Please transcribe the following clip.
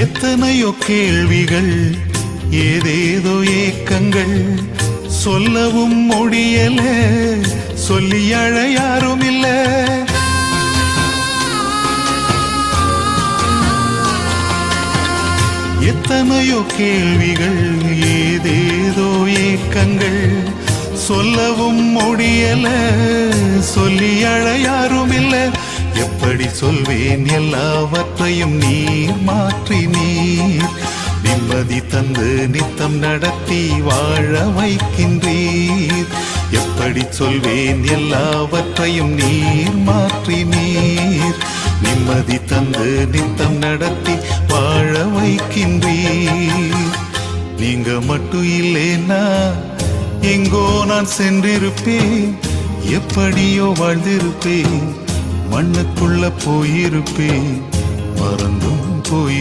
எத்தனையோ கேள்விகள் ஏதேதோ ஏக்கங்கள். சொல்லவும் முடியல சொல்லி அழ யாரும் இல்ல. எத்தனையோ கேள்விகள் ஏதேதோ ஏக்கங்கள். சொல்லவும் முடியல சொல்லி அழ யாரும் இல்ல. எப்படி சொல்வேன் எல்லாவற்றையும் நீ மாற்ற நிம்மதி தந்து நித்தம் நடத்தி வாழ வைக்கின்றீர். எப்படி சொல்வேன் எல்லாவற்றையும் நீர் மாற்றி நீர். நிம்மதி தந்து நித்தம் நடத்தி வாழ வைக்கின்றீர். நீங்க மட்டும் இல்லைன்னா எங்கோ நான் சென்றிருப்பேன். எப்படியோ வாழ்ந்திருப்பேன். மண்ணுக்குள்ள போயிருப்பேன். மறந்தும் போயிருப்பேன்.